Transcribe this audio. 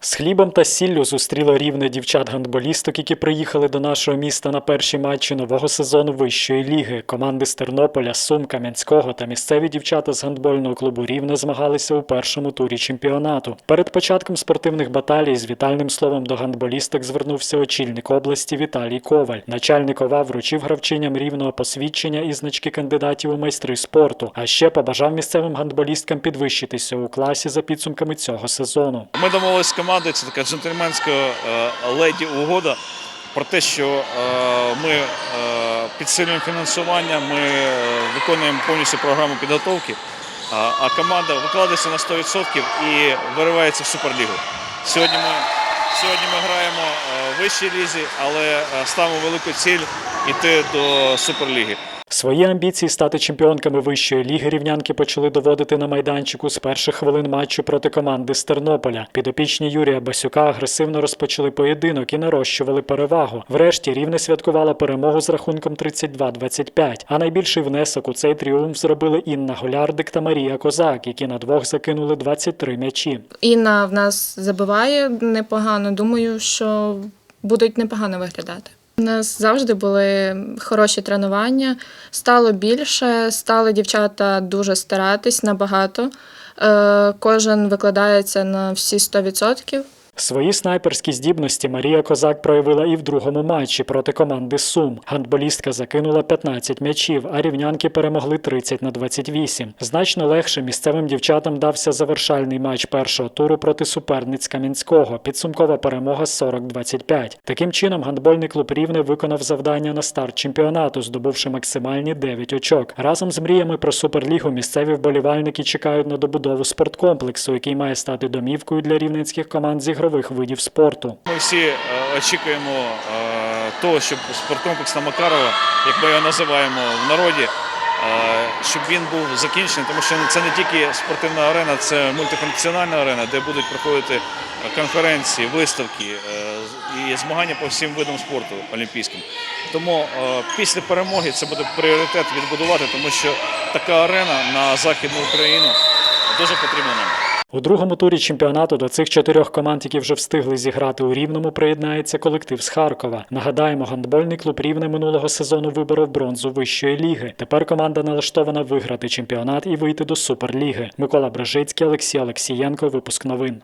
З хлібом та сіллю зустріло рівне дівчат-гандболісток, які приїхали до нашого міста на перші матчі нового сезону вищої ліги. Команди з Тернополя, Сум, Кам'янського та місцеві дівчата з гандбольного клубу Рівне змагалися у першому турі чемпіонату. Перед початком спортивних баталій з вітальним словом до гандболісток звернувся очільник області Віталій Коваль. Начальник ОВА вручив гравчиням рівного посвідчення і значки кандидатів у майстри спорту. А ще побажав місцевим гандболісткам підвищитися у класі за підсумками цього сезону. Ми домовилися командою, це така джентльменська е, леді угода про те, що е, ми е, підсилюємо фінансування, ми виконуємо повністю програму підготовки, а, команда викладається на 100% і виривається в суперлігу. Сьогодні ми, сьогодні ми граємо в вищій лізі, але ставимо велику ціль йти до суперліги. Свої амбіції стати чемпіонками вищої ліги рівнянки почали доводити на майданчику з перших хвилин матчу проти команди з Тернополя. Підопічні Юрія Басюка агресивно розпочали поєдинок і нарощували перевагу. Врешті рівне святкувала перемогу з рахунком 32-25. А найбільший внесок у цей тріумф зробили Інна Голярдик та Марія Козак, які на двох закинули 23 м'ячі. Інна в нас забиває непогано. Думаю, що будуть непогано виглядати. У нас завжди були хороші тренування, стало більше, стали дівчата дуже старатись набагато. Е, Кожен викладається на всі 100%. Свої снайперські здібності Марія Козак проявила і в другому матчі проти команди Сум. Гандболістка закинула 15 м'ячів, а рівнянки перемогли 30 на 28. Значно легше місцевим дівчатам дався завершальний матч першого туру проти суперниць Кам'янського. Підсумкова перемога 40-25. Таким чином, гандбольний клуб Рівне виконав завдання на старт чемпіонату, здобувши максимальні 9 очок. Разом з мріями про суперлігу місцеві вболівальники чекають на добудову спорткомплексу, який має стати домівкою для рівненських команд з ігрових видів спорту. Ми всі е, очікуємо е, того, щоб спорткомплекс на Макарова, як ми його називаємо в народі, е, щоб він був закінчений, тому що це не тільки спортивна арена, це мультифункціональна арена, де будуть проходити конференції, виставки і змагання по всім видам спорту олімпійським. Тому після перемоги це буде пріоритет відбудувати, тому що така арена на західну Україну дуже потрібна нам. У другому турі чемпіонату до цих чотирьох команд, які вже встигли зіграти у Рівному, приєднається колектив з Харкова. Нагадаємо, гандбольний клуб Рівне минулого сезону виборов бронзу вищої ліги. Тепер команда налаштована виграти чемпіонат і вийти до суперліги. Микола Брежицький, Олексій Олексієнко. Випуск новин.